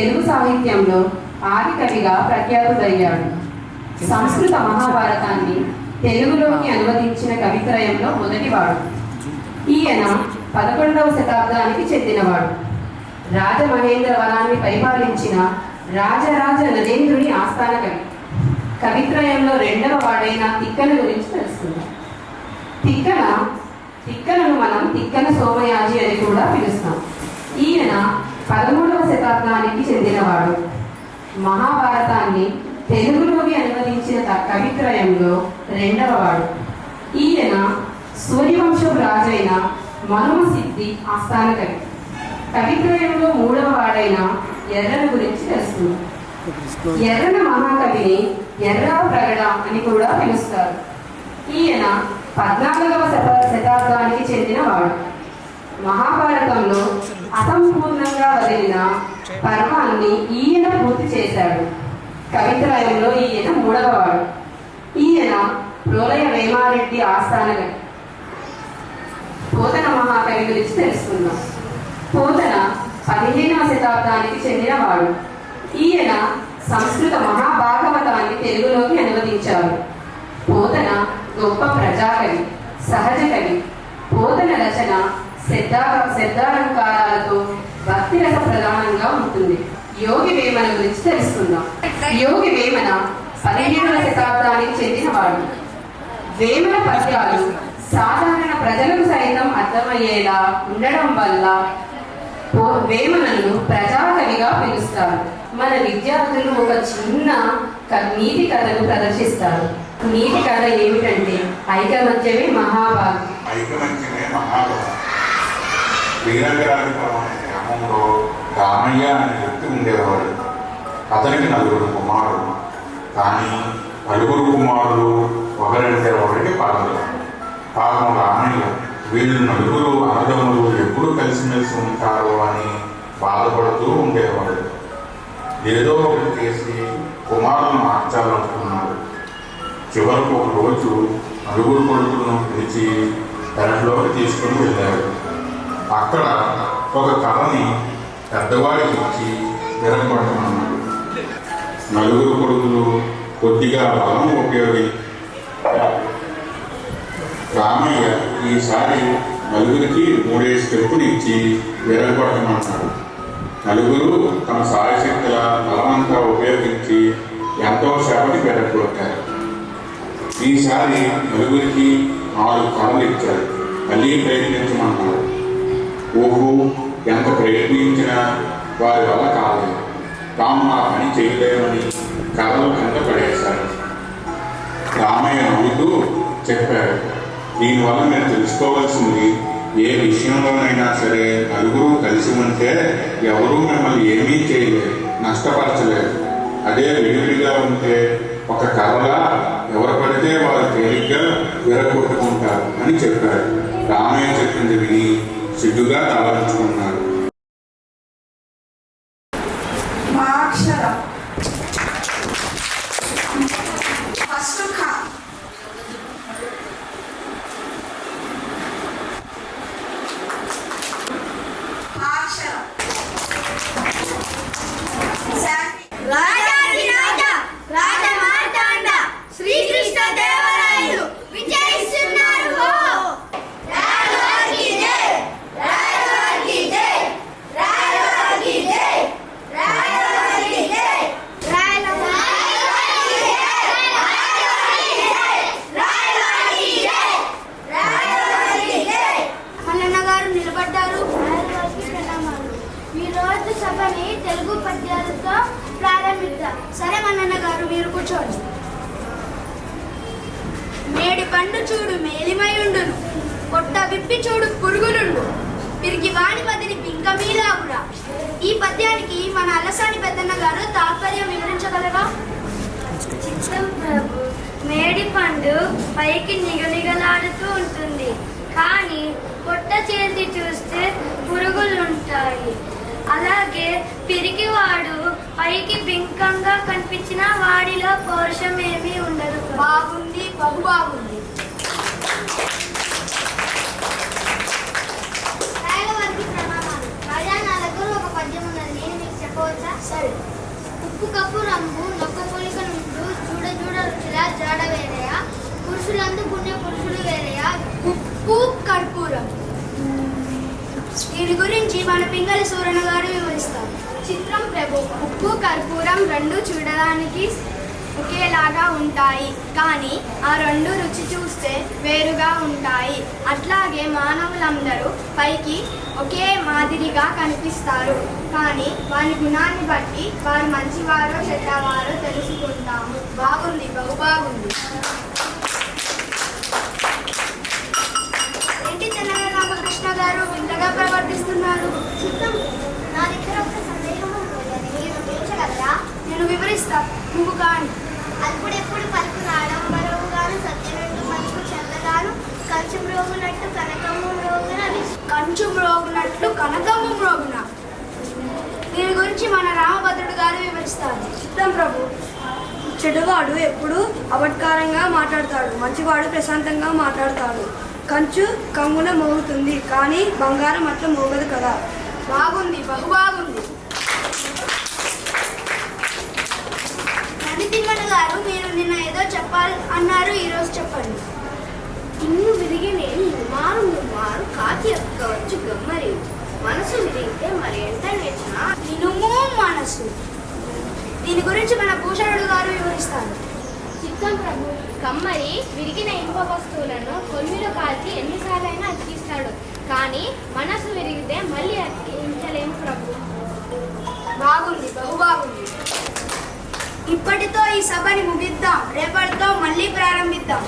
తెలుగు సాహిత్యంలో ఆది కవిగా ప్రఖ్యాతుడయ్యాడు. సంస్కృత మహాభారతాన్ని తెలుగులోకి అనువదించిన కవిత్రయంలో మొదటివాడు. ఈయన పదకొండవ శతాబ్దానికి చెందినవాడు. రాజమహేంద్రవరాన్ని పరిపాలించిన రాజరాజ నరేంద్రుని ఆస్థాన కవి. కవిత్రయంలో రెండవ వాడైన తిక్కన గురించి తెలుసుకుందాం. తిక్కన తిక్కనను మనం తిక్కన సోమయాజి అని కూడా పిలుస్తాం. ఈయన పదమూడవ శతాబ్దానికి చెందినవాడు. మహాభారతాన్ని తెలుగులోకి అనువదించిన కవిత్రయంలో రెండవ వాడు ఈయన సూర్యవంశపు రాజైన మనుమ సిద్ధి ఆస్థాన కవి. కవిత్రయంలో మూడవ వాడైన ఎర్రన గురించి తెలుస్తుంది ఎర్రన మహాకవిని ఎర్ర ప్రగడ అని కూడా పిలుస్తారు. ఈయన పద్నాలుగవ శత శతాబ్దానికి చెందినవాడు. మహాభారతంలో అసంపూర్ణంగా వదిలిన పర్వాన్ని ఈయన పూర్తి చేశాడు. కవిత్రయంలో ఈయన మూడవవాడు. ఈయన ప్రోలయ వేమారెడ్డి ఆస్థాన పోతన మహాకవి గురించి తెలుసుకుందాం. పోతన పదిహేనవ శతాబ్దానికి చెందినవాడు. ఈయన సంస్కృత మహాభాగవతాన్ని తెలుగులోకి అనువదించారు పోతన గొప్ప ప్రజాకవి సహజ శబ్దా శబ్దాలంకారాలతో భక్తి రస ప్రధానంగా ఉంటుంది. యోగి వేమన గురించి తెలుసుకుందాం. యోగి వేమన పదిహేడవ శతాబ్దానికి చెందినవాడు. వేమన పద్యాలు సాధారణ ప్రజలకు సైతం అర్థమయ్యేలా ఉండడం వల్ల వేమనను ప్రజాకవిగా పిలుస్తారు. మన విద్యార్థులు ఒక చిన్న నీతి కథను ప్రదర్శిస్తారు. నీతి కథ ఏమిటంటే ఐకమత్యమే మహాభాగ్యం. ఐకమత్యమే మహాభాగ్యం. శ్రీరంగరాజపురం అనే గ్రామంలో రామయ్య అనే వ్యక్తి ఉండేవాడు. అతనికి నలుగురు కుమారుడు కానీ నలుగురు కుమారులు ఒకరంటే ఒకరికి పడదు పాపం రామయ్య. వీళ్ళు నలుగురు అన్నదమ్ములు ఎప్పుడు కలిసిమెలిసి ఉంటారో అని బాధపడుతూ ఉండేవాడు. ఏదో ఒకటి చేసి కుమారులను మార్చాలనుకున్నాడు. చివరకు ఒక రోజు నలుగురు కొడుకులను పిలిచి పెరట్లోకి తీసుకుని వెళ్ళారు అక్కడ ఒక కర్రని పెద్దవాడికి ఇచ్చి విరగొట్టమన్నాడు నలుగురు కొడుకులు కొద్దిగా బలం ఉపయోగి రామయ్య ఈసారి నలుగురికి మూడేసి స్టెప్పులు ఇచ్చి విరగొట్టమన్నాడు నలుగురు తమ సాయశక్తుల బలమంతా ఉపయోగించి ఎంతో సేపటి విరగొట్టారు ఈసారి నలుగురికి నాలుగు కళలు ఇచ్చారు మళ్ళీ ప్రయత్నించమన్నారు ఊహు ఎంత ప్రయత్నించినా వారి వల్ల కాలేదు. తాము ఆ పని చేయలేమని కథలు కింద పడేశారు. రామయ్య నవ్వుతూ చెప్పారు దీనివల్ల మీరు తెలుసుకోవాల్సింది ఏ విషయంలోనైనా సరే నలుగురు కలిసి ఉంటే ఎవరూ మిమ్మల్ని ఏమీ చేయలేరు నష్టపరచలేదు అదే విడివిడిగా ఉంటే ఒక కథలా ఎవరు పడితే వారు తేలిగ్గా విరగొట్టుకుంటారు అని చెప్పారు. రామయ్య చెప్పింది విని సిగ్గుగా తలరించుకున్నారు పండు చూడు మేలిమయుండును. పొట్ట విప్పి చూడు పురుగులుండు. తిరిగి వాణి మదిని పింక మీలాగురా ఈ పద్యానికి మన అలసాని పెద్దన్న గారు తాత్పర్యం వివరించగలరా? చిత్తం ప్రభు మేడి పండు పైకి నిగనిగలాడుతూ ఉంటుంది. కానీ పొట్ట చేతి చూస్తే పురుగులు ఉంటాయి అలాగే పిరికివాడు పైకి బింకంగా కనిపించిన వాడిలో పౌరుషం ఏమీ ఉండదు బాగుంది బహు బాగుంది రాయలవారికి ప్రణామాలు రాజా నా దగ్గర ఒక పద్యం ఉన్నది నేను మీకు చెప్పవచ్చా సరే. ఉప్పు కప్పు రంగు నొక్క పోలిక నుండు చూడ చూడ రుచిలా జాడ వేరేయా? పురుషులందు పుణ్య పురుషుడు వేరేయా? ఉప్పు కర్పూరం. దీని గురించి మన పింగళి సూరణ గారు వివరిస్తారు. చిత్రం ప్రభు. ఉప్పు కర్పూరం రెండు చూడడానికి ఒకేలాగా ఉంటాయి. కానీ ఆ రెండు రుచి చూస్తే వేరుగా ఉంటాయి. అట్లాగే మానవులందరూ పైకి ఒకే మాదిరిగా కనిపిస్తారు. కానీ వారి గుణాన్ని బట్టి వారు మంచివారో చెడ్డవారో తెలుసుకుంటాము. బాగుంది బహు బాగుంది. ఏంటి తెలంగాణ రామకృష్ణ గారు వింతగా ప్రవర్తిస్తున్నారు? నా దగ్గర ఒక సందేహం నేను వివరిస్తా. నువ్వు కాని. అప్పుడెప్పుడు పలుకు ఆడంబరముగాను సత్యనంటు మనకు చల్లగాను కంచు మ్రోగునట్టు కనకము మ్రోగున కంచు మ్రోగునట్లు కనకము మ్రోగున దీని గురించి మన రామభద్రుడు గారు వివరిస్తారు. చిత్తం ప్రభు. చెడువాడు ఎప్పుడు అబట్కారంగా మాట్లాడతాడు. మంచివాడు ప్రశాంతంగా మాట్లాడతాడు. కంచు కమ్మున మోగుతుంది కానీ బంగారం అట్లా మోగదు కదా. బాగుంది బహు బాగుంది నడితిమ్మన గారు మీరు నిన్న ఏదో చెప్పాలి అన్నారు ఈరోజు చెప్పండి. ఇన్ను విరిగి నేను మారు మారు కాకి ఎక్కవచ్చు గమ్మరి మనసు విరిగితే మరి ఎంత నేర్చిన ఇనుము మనసు. దీని గురించి మన భూషణుడు గారు వివరిస్తారు. చిత్తం ప్రభు కమ్మరి విరిగిన ఇనుప వస్తువులను కొమ్మిలో కాల్చి ఎన్నిసార్లైనా అతికిస్తాడు. కానీ మనసు విరిగితే మళ్ళీ అతికించలేము ప్రభు. బాగుంది బహు ఈ సభని ముగిద్దాం. రేపటితో మళ్ళీ ప్రారంభిద్దాం.